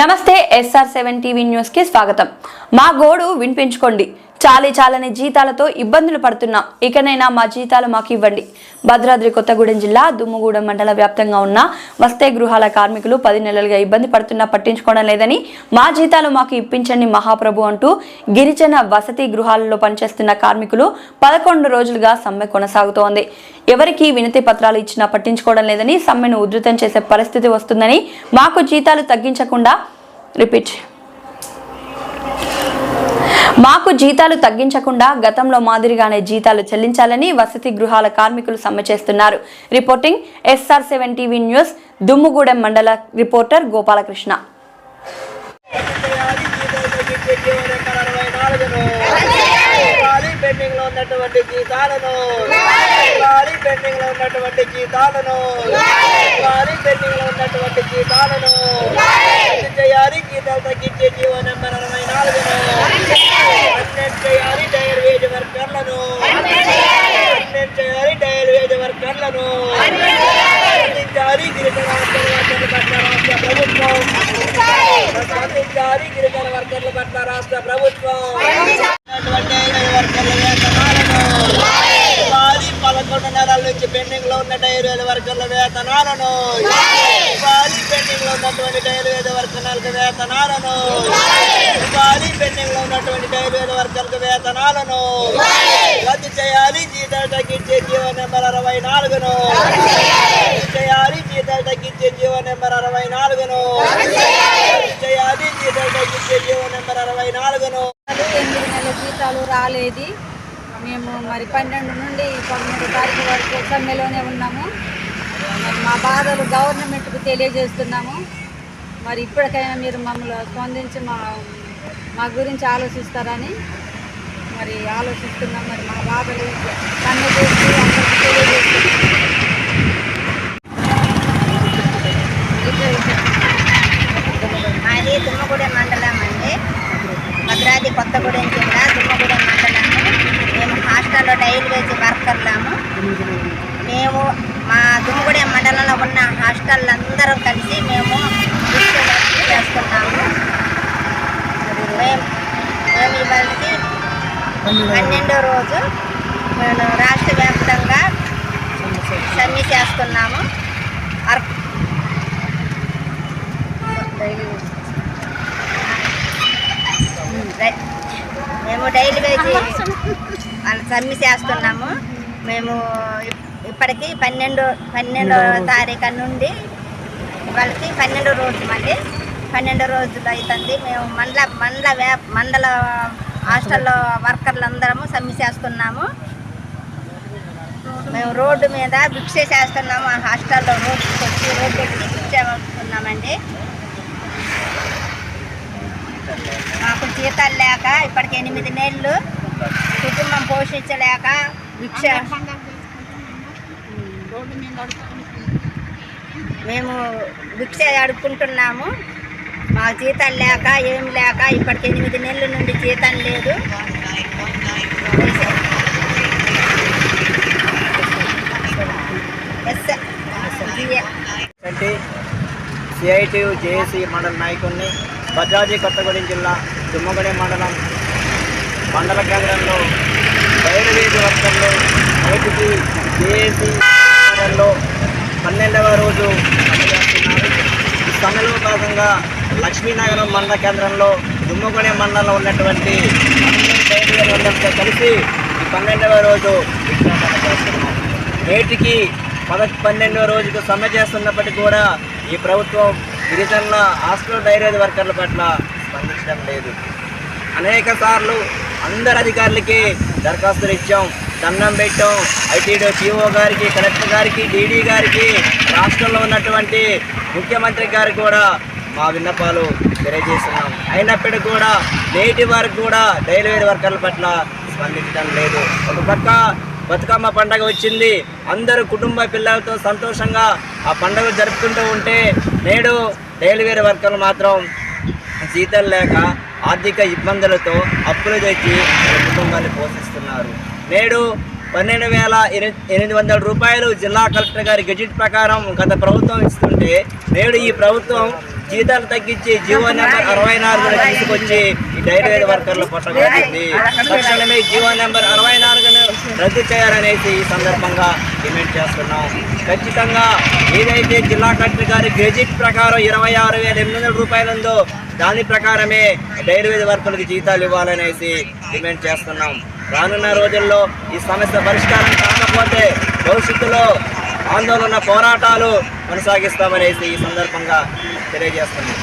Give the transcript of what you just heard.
నమస్తే SR seven TV న్యూస్కి స్వాగతం. మా గోడు వినిపించుకోండి. చాలీ చాలని జీతాలతో ఇబ్బందులు పడుతున్నాం. ఇకనైనా మా జీతాలు మాకు ఇవ్వండి. భద్రాద్రి కొత్తగూడెం జిల్లా దుమ్ముగూడెం మండల వ్యాప్తంగా ఉన్న వస్తే గృహాల కార్మికులు పది నెలలుగా ఇబ్బంది పడుతున్నా పట్టించుకోవడం లేదని మా జీతాలు మాకు ఇప్పించండి మహాప్రభు అంటూ గిరిజన వసతి గృహాలలో పనిచేస్తున్న కార్మికులు పదకొండు రోజులుగా సమ్మె కొనసాగుతోంది. ఎవరికి వినతి పత్రాలు ఇచ్చినా పట్టించుకోవడం లేదని సమ్మెను ఉధృతం చేసే పరిస్థితి వస్తుందని మాకు జీతాలు తగ్గించకుండా రిపీట్ మాకు జీతాలు తగ్గించకుండా గతంలో మాదిరిగానే జీతాలు చెల్లించాలని వసతి గృహాల కార్మికులు సమ్మె చేస్తున్నారు. Reporting SR seven TV news Dummugudem మండల రిపోర్టర్ గోపాలకృష్ణ. పెండింగ్లో ఉన్నటువంటి జీతాలను. ఖాళీ పెండింగ్లో ఉన్నటువంటి జీతాలను ఖాళీ పెండింగ్లో ఉన్నటువంటి జీతాలను. చేయాలి జీతాలు తగ్గించే జీవో నెంబర్ అరవై నాలుగును పన్నెండు చేయాలి టైర్ వేజ్ వర్కర్లను. పన్నెండు చేయాలి టైర్ వేజ్ వర్కర్లను. అందించాలి గిరిజన వర్కర్ల పట్ల రాష్ట్ర ప్రభుత్వం. అందించాలి గిరిజన వర్కర్ల పట్ల రాష్ట్ర ప్రభుత్వం ఉన్నటువంటి ఐదు వర్కర్ల వేతనాలను ఇవ్వాలి పదకొండు నెలల నుంచి పెండింగ్లో ఉన్న డైరీ వర్కర్ల వేతనాలను ఉపాధి పెండింగ్లో ఉన్నటువంటి డైరీ వర్కర్లకు వేతనాలను. ఉపాధి పెండింగ్లో ఉన్నటువంటి డైరీ వర్గాలకు వేతనాలను. రద్దు చేయాలి జీతాలు తగ్గించే జీవో నెంబర్ అరవై నాలుగును. రద్దు చేయాలి జీతాలు తగ్గించే జీవో నెంబర్ అరవై నాలుగును. రద్దు చేయాలి జీతాలు తగ్గించే జీవో నెంబర్ అరవై నాలుగును. ఎనిమిది నెలల జీతాలు రాలేదు. మేము మరి పన్నెండు నుండి పదమూడు తారీఖు వరకు సమ్మెలోనే ఉన్నాము. మరి మా బాధలు గవర్నమెంట్కు తెలియజేస్తున్నాము. మరి ఇప్పటికైనా మీరు మమ్మల్ని స్పందించి మా మా గురించి ఆలోచిస్తారని మరి ఆలోచిస్తున్నాం. మరి మా బాధలు కన్ను చేసి అందరికీ తెలియజేస్తున్నాం. మాది దుమ్మగూడెం మండలం అండి భద్రాద్రి కొత్తగూడెం జిల్లా దుమ్మగూడెం మండలము. మేము హాస్టల్లో డైలీ వేసి వర్కర్లాము మేము మా దుమ్మగూడెం మండలంలో ఉన్న హాస్టల్ అందరం కలిసి మేము చేస్తున్నాము. మేము మేము ఇవాళకి పన్నెండో రోజు మేము రాష్ట్ర వ్యాప్తంగా సమ్మె చేస్తున్నాము. మేము డైలీ వేజ్ వాళ్ళు సమ్మె చేస్తున్నాము. మేము ఇప్పటికి పన్నెండు పన్నెండో తారీఖు నుండి వాళ్ళకి పన్నెండు రోజు మళ్ళీ. పన్నెండు రోజులు అవుతుంది మేము మండల మండల వ్యా మండల హాస్టల్లో వర్కర్లు అందరము సమ్మె చేస్తున్నాము. మేము రోడ్డు మీద భిక్ష చేస్తున్నాము. ఆ హాస్టల్లో రోడ్డుకి వచ్చి రోడ్డు ఎక్కి భిక్ష చేస్తున్నామండి. మాకు జీతాలు లేక ఇప్పటికి ఎనిమిది నెలలు. కుటుంబం పోషించలేక భిక్ష మేము భిక్ష అడుక్కుంటున్నాము మాకు జీతం లేక ఏం లేక ఇప్పటికి ఎనిమిది నెలల నుండి జీతం లేదు. ఎస్ సిఐటి జేఏసీ మండల నాయకుడిని భద్రాద్రి కొత్తగూడెం జిల్లా దుమ్మగూడెం మండలం మండల కేంద్రంలో బయలుదేరి వర్గంలో రైతుకి జేఏసీ నగర్లో పన్నెండవ రోజు సమ్మె చేస్తున్నారు ఈ సమ్మెలో భాగంగా లక్ష్మీనగరం మండల కేంద్రంలో దుమ్మగూడెం మండలంలో ఉన్నటువంటి అందరితో కలిసి ఈ పన్నెండవ రోజు విజ్ఞాపన చేస్తున్నాం నేటికి పద పన్నెండవ రోజుకు సమ్మె చేస్తున్నప్పటికీ కూడా ఈ ప్రభుత్వం గిరిజనుల హాస్టల్ డైరీ వర్కర్ల పట్ల స్పందించడం లేదు. అనేక సార్లు అందరు అధికారులకి దరఖాస్తులు ఇచ్చాం. దండం పెట్టాం. ఐటీడీ పిఓ గారికి కలెక్టర్ గారికి డీడీ గారికి రాష్ట్రంలో ఉన్నటువంటి ముఖ్యమంత్రి గారికి కూడా మా విన్నపాలు తెలియజేస్తున్నాం. అయినప్పటికీ కూడా నేటి వరకు కూడా డైలీ వర్కర్ల పట్ల స్పందించడం లేదు. ఒక పక్క బతుకమ్మ పండగ వచ్చింది. అందరూ కుటుంబ పిల్లలతో సంతోషంగా ఆ పండుగ జరుపుకుంటూ ఉంటే నేడు డైలీ వర్కర్లు మాత్రం జీతం లేక ఆర్థిక ఇబ్బందులతో అప్పులు తెచ్చి కుటుంబాన్ని పోషిస్తున్నారు. నేడు పన్నెండు వేల ఎనిమిది వందల రూపాయలు జిల్లా కలెక్టర్ గారి గెజిట్ ప్రకారం గత ప్రభుత్వం ఇస్తుంటే నేడు ఈ ప్రభుత్వం జీతాలు తగ్గించి జీవో నెంబర్ అరవై నాలుగును తీసుకొచ్చి ఈ డైరీ వర్కర్లు పట్టగలిగింది తక్షణమే జీవో నెంబర్ అరవై రద్దు చేయాలనేసి ఈ సందర్భంగా డిమాండ్ చేస్తున్నాం. ఖచ్చితంగా ఏదైతే జిల్లా కలెక్టర్ గారి గెజిట్ ప్రకారం ఇరవై ఆరు వేల ఎనిమిది వందల రూపాయలు ఉందో దాని ప్రకారమే డైర్వేది వర్కర్లకు జీతాలు ఇవ్వాలనేసి డిమాండ్ చేస్తున్నాం. రానున్న రోజుల్లో ఈ సమస్య పరిష్కారం కాకపోతే భవిష్యత్తులో ఆందోళన పోరాటాలు కొనసాగిస్తామనేసి ఈ సందర్భంగా తెలియజేస్తున్నాం.